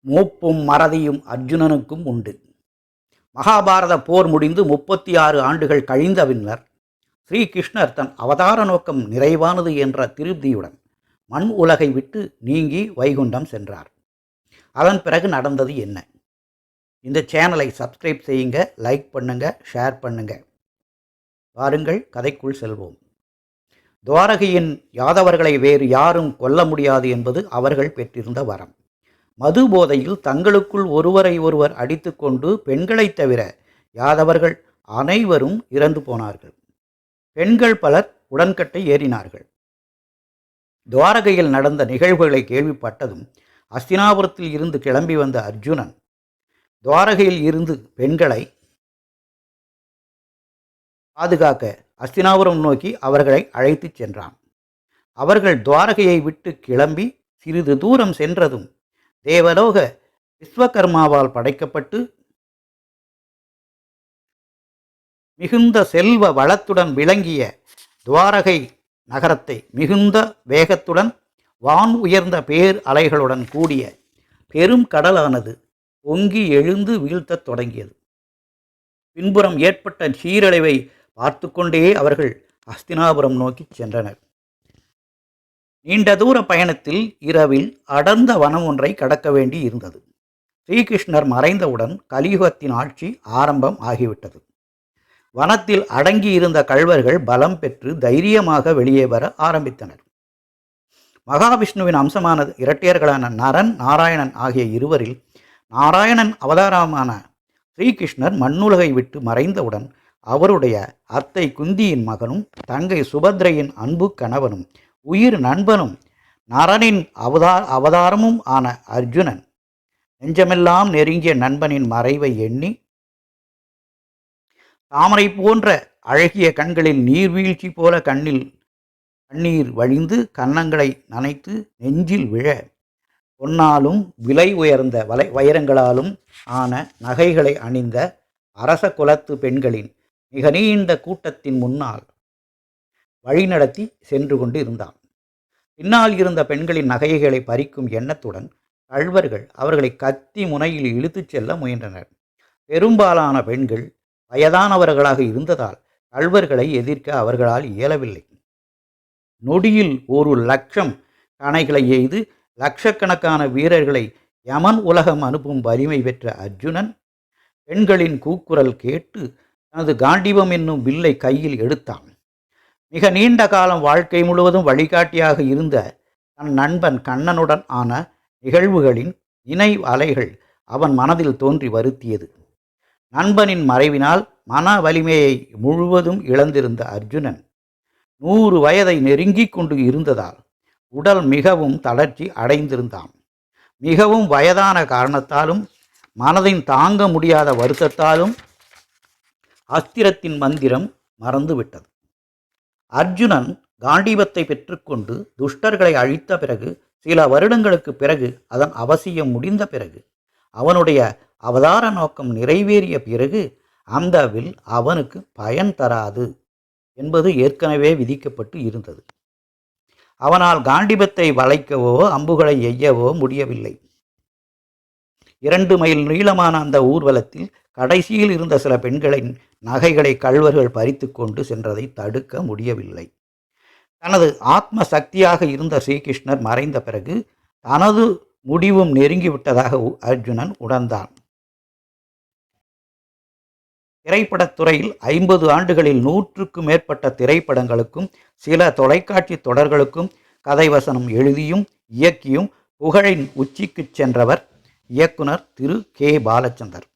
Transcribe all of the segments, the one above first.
மூப்பும் மறதியும் அர்ஜுனனுக்கும் உண்டு. மகாபாரத போர் முடிந்து முப்பத்தி ஆறு ஆண்டுகள் கழிந்த பின்னர் ஸ்ரீகிருஷ்ணர் தன் அவதார நோக்கம் நிறைவானது என்ற திருப்தியுடன் மண் உலகை விட்டு நீங்கி வைகுண்டம் சென்றார். அதன் பிறகு நடந்தது என்ன? இந்த சேனலை சப்ஸ்கிரைப் செய்யுங்க லைக் பண்ணுங்க ஷேர் பண்ணுங்க. வாருங்கள் கதைக்குள் செல்வோம். துவாரகையின் யாதவர்களை வேறு யாரும் கொல்ல முடியாது என்பது அவர்கள் பெற்றிருந்த வரம். மது போதையில் தங்களுக்குள் ஒருவரை ஒருவர் அடித்துக்கொண்டு பெண்களைத் தவிர யாதவர்கள் அனைவரும் இறந்து போனார்கள். பெண்கள் பலர் உடன்கட்டை ஏறினார்கள். துவாரகையில் நடந்த நிகழ்வுகளை கேள்விப்பட்டதும் அஸ்தினாபுரத்தில் இருந்து கிளம்பி வந்த அர்ஜுனன் துவாரகையில் இருந்து பெண்களை பாதுகாக்க அஸ்தினாபுரம் நோக்கி அவர்களை அழைத்துச் சென்றான். அவர்கள் துவாரகையை விட்டு கிளம்பி சிறிது தூரம் சென்றதும் தேவலோக விஸ்வகர்மாவால் படைக்கப்பட்டு மிகுந்த செல்வ வளத்துடன் விளங்கிய துவாரகை நகரத்தை மிகுந்த வேகத்துடன் வான் உயர்ந்த பேர் அலைகளுடன் கூடிய பெரும் கடலானது பொங்கி எழுந்து வீழ்த்தத் தொடங்கியது. பின்புறம் ஏற்பட்ட சீரழிவை பார்த்து கொண்டே அவர்கள் அஸ்தினாபுரம் நோக்கி சென்றனர். நீண்ட தூர பயணத்தில் இரவில் அடர்ந்த வனம் ஒன்றை கடக்க வேண்டி இருந்தது. ஸ்ரீகிருஷ்ணர் மறைந்தவுடன் கலியுகத்தின் ஆட்சி ஆரம்பம் ஆகிவிட்டது. வனத்தில் அடங்கியிருந்த கழ்வர்கள் பலம் பெற்று தைரியமாக வெளியே வர ஆரம்பித்தனர். மகாவிஷ்ணுவின் அம்சமான இரட்டையர்களான நரன் நாராயணன் ஆகிய இருவரில் நாராயணன் அவதாரமான ஸ்ரீகிருஷ்ணர் மண்ணுலகை விட்டு மறைந்தவுடன் அவருடைய அத்தை குந்தியின் மகனும் தங்கை சுபத்ரையின் அன்பு கணவனும் உயிர் நண்பனும் நரனின் அவதா அவதாரமும் ஆன அர்ஜுனன். நெஞ்சமெல்லாம் நெருங்கிய நண்பனின் மறைவை எண்ணி தாமரை போன்ற அழகிய கண்களில் நீர்வீழ்ச்சி போல கண்ணில் கண்ணீர் வழிந்து கன்னங்களை நனைத்து நெஞ்சில் விழ பொன்னாலும் விலை உயர்ந்த வலை வைரங்களாலும் ஆன நகைகளை அணிந்த அரச குலத்து பெண்களின் மிக நீண்ட கூட்டத்தின் முன்னால் வழிநடத்தி சென்று கொண்டு இருந்தான் பின்னால் இருந்த பெண்களின் நகைகளை பறிக்கும் எண்ணத்துடன் கழ்வர்கள் அவர்களை கத்தி முனையில் இழுத்துச் செல்ல முயன்றனர். பெரும்பாலான பெண்கள் வயதானவர்களாக இருந்ததால் கழ்வர்களை எதிர்க்க அவர்களால் இயலவில்லை. நொடியில் ஒரு லட்சம் கணைகளை எய்து லட்சக்கணக்கான வீரர்களை யமன் உலகம் அனுப்பும் வலிமை பெற்ற அர்ஜுனன் பெண்களின் கூக்குரல் கேட்டு தனது காண்டிபம் என்னும் வில்லை கையில் எடுத்தான். மிக நீண்ட காலம் வாழ்க்கை முழுவதும் வழிகாட்டியாக இருந்த தன் நண்பன் கண்ணனுடன் ஆன நிகழ்வுகளின் இணை அலைகள் அவன் மனதில் தோன்றி வருத்தியது. நண்பனின் மறைவினால் மன வலிமையை முழுவதும் இழந்திருந்த அர்ஜுனன் நூறு வயதை நெருங்கிக் கொண்டு இருந்ததால் உடல் மிகவும் தளர்ச்சி அடைந்திருந்தான். மிகவும் வயதான காரணத்தாலும் மனதின் தாங்க முடியாத வருத்தத்தாலும் அஸ்திரத்தின் மந்திரம் மறந்துவிட்டது. அர்ஜுனன் காண்டீபத்தை பெற்றுக்கொண்டு துஷ்டர்களை அழித்த பிறகு சில வருடங்களுக்கு பிறகு அதன் அவசியம் முடிந்த பிறகு அவனுடைய அவதார நோக்கம் நிறைவேறிய பிறகு அந்த வில் அவனுக்கு பயன் தராது என்பது ஏற்கனவே விதிக்கப்பட்டு இருந்தது. அவனால் காண்டிபத்தை வளைக்கவோ அம்புகளை எய்யவோ முடியவில்லை. இரண்டு மைல் நீளமான அந்த ஊர்வலத்தில் கடைசியில் இருந்த சில பெண்களின் நகைகளை கள்வர்கள் பறித்து கொண்டு சென்றதை தடுக்க முடியவில்லை. தனது ஆத்ம சக்தியாக இருந்த ஸ்ரீகிருஷ்ணர் மறைந்த பிறகு தனது முடிவும் நெருங்கிவிட்டதாக அர்ஜுனன் உணர்ந்தான். திரைப்படத்துறையில் ஐம்பது ஆண்டுகளில் நூற்றுக்கும் மேற்பட்ட திரைப்படங்களுக்கும் சில தொலைக்காட்சி தொடர்களுக்கும் கதைவசனம் எழுதியும் இயக்கியும் புகழின் உச்சிக்குச் சென்றவர் இயக்குனர் திரு கே. பாலச்சந்தர்.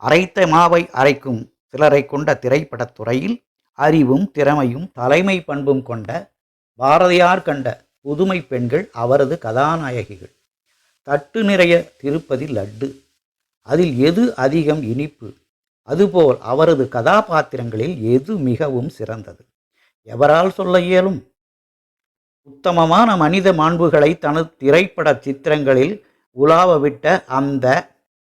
அரைத்த மாவை அரைக்கும் சிலரை கொண்ட திரைப்படத் துறையில் அறிவும் திறமையும் தலைமை பண்பும் கொண்ட பாரதியார் கண்ட புதுமை பெண்கள் அவரது கதாநாயகிகள். தட்டு நிறைய திருப்பதி லட்டு. அதில் எது அதிகம் இனிப்பு? அதுபோல் அவரது கதாபாத்திரங்களில் எது மிகவும் சிறந்தது? எவரால் சொல்ல இயலும்? உத்தமமான மனித மாண்புகளை தனது திரைப்பட சித்திரங்களில் உலாவவிட்ட அந்த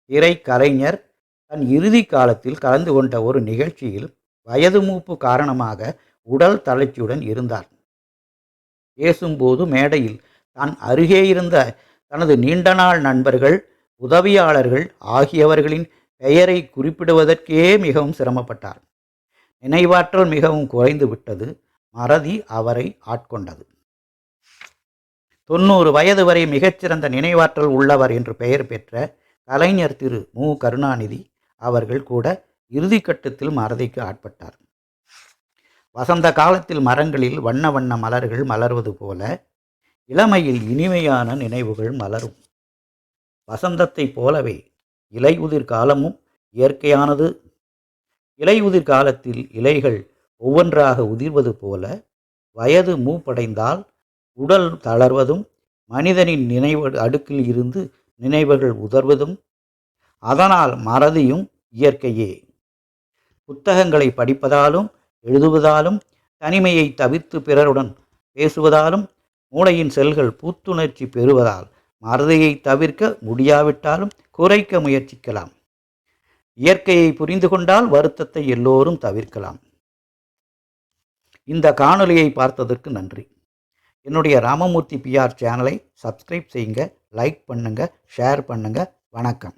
திரைக்கலைஞர் தன் இறுதி காலத்தில் கலந்து கொண்ட ஒரு நிகழ்ச்சியில் வயது மூப்பு காரணமாக உடல் தளர்ச்சியுடன் இருந்தார். பேசும்போது மேடையில் தான் அருகே இருந்த தனது நீண்ட நாள் நண்பர்கள் உதவியாளர்கள் ஆகியவர்களின் பெயரை குறிப்பிடுவதற்கே மிகவும் சிரமப்பட்டார். நினைவாற்றல் மிகவும் குறைந்து விட்டது. மறதி அவரை ஆட்கொண்டது. தொண்ணூறு வயது வரை மிகச்சிறந்த நினைவாற்றல் உள்ளவர் என்று பெயர் பெற்ற கலைஞர் திரு மு. கருணாநிதி அவர்கள் கூட இறுதிக்கட்டத்தில் மறதிக்கு ஆட்பட்டார். வசந்த காலத்தில் மரங்களில் வண்ண வண்ண மலர்கள் மலர்வது போல இளமையில் இனிமையான நினைவுகள் மலரும். வசந்தத்தைப் போலவே இலையுதிர் காலமும் இயற்கையானது. இலையுதிர் காலத்தில் இலைகள் ஒவ்வொன்றாக உதிர்வது போல வயது மூப்படைந்தால் உடல் தளர்வதும் மனிதனின் நினைவு அடுக்கில் இருந்து நினைவுகள் உதர்வதும் அதனால் மறதியும் இயற்கையே. புத்தகங்களை படிப்பதாலும் எழுதுவதாலும் தனிமையை தவிர்த்து பிறருடன் பேசுவதாலும் மூளையின் செல்கள் புத்துணர்ச்சி பெறுவதால் மறதியை தவிர்க்க முடியாவிட்டாலும் குறைக்க முயற்சிக்கலாம். இயற்கையை புரிந்து கொண்டால் வருத்தத்தை எல்லோரும் தவிர்க்கலாம். இந்த காணொலியை பார்த்ததற்கு நன்றி. என்னுடைய ராமமூர்த்தி பிஆர் சேனலை சப்ஸ்கிரைப் செய்யுங்க லைக் பண்ணுங்கள் ஷேர் பண்ணுங்கள் வணக்கம்.